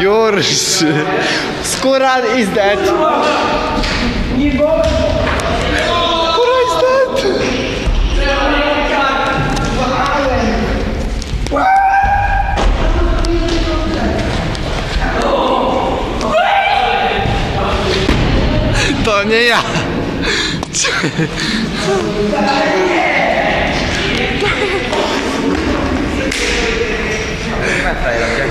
Już. Skóra is dead. Skóra is dead. To nie ja.